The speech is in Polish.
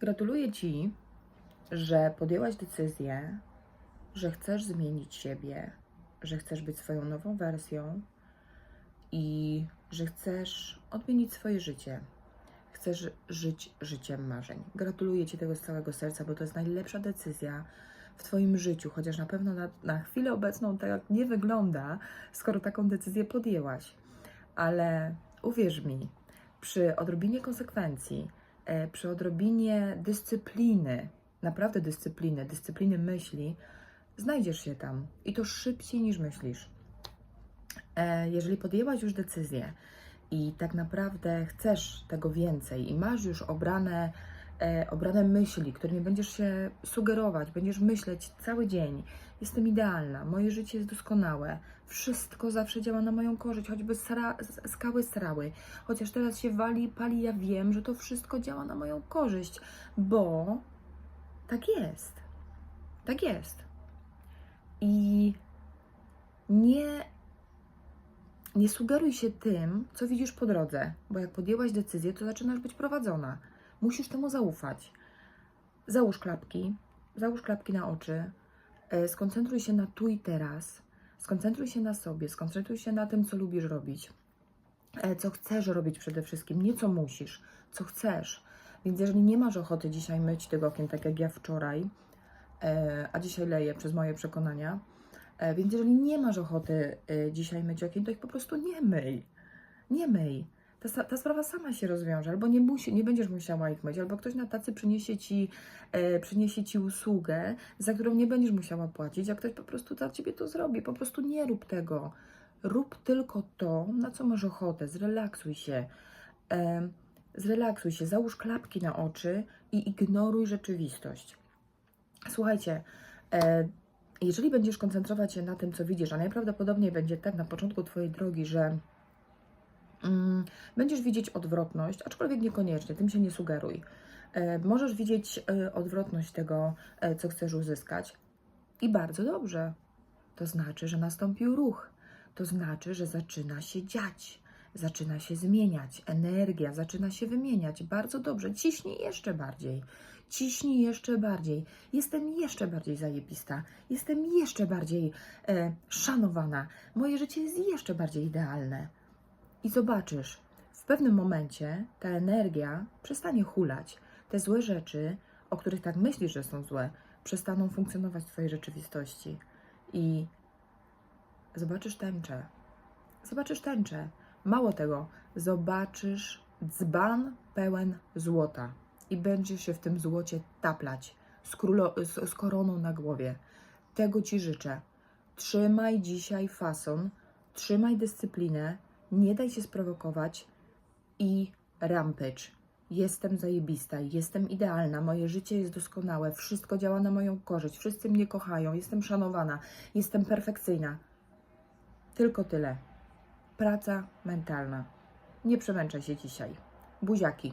Gratuluję Ci, że podjęłaś decyzję, że chcesz zmienić siebie, że chcesz być swoją nową wersją i że chcesz odmienić swoje życie. Chcesz żyć życiem marzeń. Gratuluję Ci tego z całego serca, bo to jest najlepsza decyzja w Twoim życiu, chociaż na pewno na, na chwilę obecną tak nie wygląda, skoro taką decyzję podjęłaś. Ale uwierz mi, przy odrobinie konsekwencji, przy odrobinie dyscypliny, naprawdę dyscypliny, dyscypliny myśli, znajdziesz się tam i to szybciej niż myślisz. E, Jeżeli podjęłaś już decyzję i tak naprawdę chcesz tego więcej i masz już obrane, e, obrane myśli, którymi będziesz się sugerować, będziesz myśleć cały dzień, jestem idealna, moje życie jest doskonałe, wszystko zawsze działa na moją korzyść, choćby sra, skały srały, chociaż teraz się wali, pali, ja wiem, że to wszystko działa na moją korzyść, bo tak jest. Tak jest. I nie, nie sugeruj się tym, co widzisz po drodze, bo jak podjęłaś decyzję, to zaczynasz być prowadzona. Musisz temu zaufać. Załóż klapki, załóż klapki na oczy, e, skoncentruj się na tu i teraz, skoncentruj się na sobie, skoncentruj się na tym, co lubisz robić, e, co chcesz robić przede wszystkim, nie co musisz, co chcesz. Więc jeżeli nie masz ochoty dzisiaj myć tych okien, tak jak ja wczoraj, e, a dzisiaj leję przez moje przekonania, więc jeżeli nie masz ochoty dzisiaj myć okien, to ich po prostu nie myj. Nie myj. Ta, ta sprawa sama się rozwiąże, albo nie, musi, nie będziesz musiała ich myć, albo ktoś na tacy przyniesie ci, e, przyniesie ci usługę, za którą nie będziesz musiała płacić, a ktoś po prostu za ciebie to zrobi. Po prostu nie rób tego. Rób tylko to, na co masz ochotę. Zrelaksuj się. E, zrelaksuj się, załóż klapki na oczy i ignoruj rzeczywistość. Słuchajcie, e, jeżeli będziesz koncentrować się na tym, co widzisz, a najprawdopodobniej będzie tak na początku Twojej drogi, że będziesz widzieć odwrotność, aczkolwiek niekoniecznie, tym się nie sugeruj. E, możesz widzieć e, odwrotność tego, e, co chcesz uzyskać. I bardzo dobrze. To znaczy, że nastąpił ruch. To znaczy, że zaczyna się dziać, zaczyna się zmieniać, energia zaczyna się wymieniać. Bardzo dobrze. Ciśnij jeszcze bardziej. Ciśnij jeszcze bardziej. Jestem jeszcze bardziej zajebista. Jestem jeszcze bardziej e, szanowana. Moje życie jest jeszcze bardziej idealne. I zobaczysz, w pewnym momencie ta energia przestanie hulać. Te złe rzeczy, o których tak myślisz, że są złe, przestaną funkcjonować w Twojej rzeczywistości. I zobaczysz tęczę. Zobaczysz tęczę. Mało tego, zobaczysz dzban pełen złota i będziesz się w tym złocie taplać z, królo- z, z koroną na głowie. Tego Ci życzę. Trzymaj dzisiaj fason, trzymaj dyscyplinę, nie daj się sprowokować i rampage. Jestem zajebista, jestem idealna, moje życie jest doskonałe, wszystko działa na moją korzyść, wszyscy mnie kochają, jestem szanowana, jestem perfekcyjna. Tylko tyle. Praca mentalna. Nie przemęczaj się dzisiaj. Buziaki.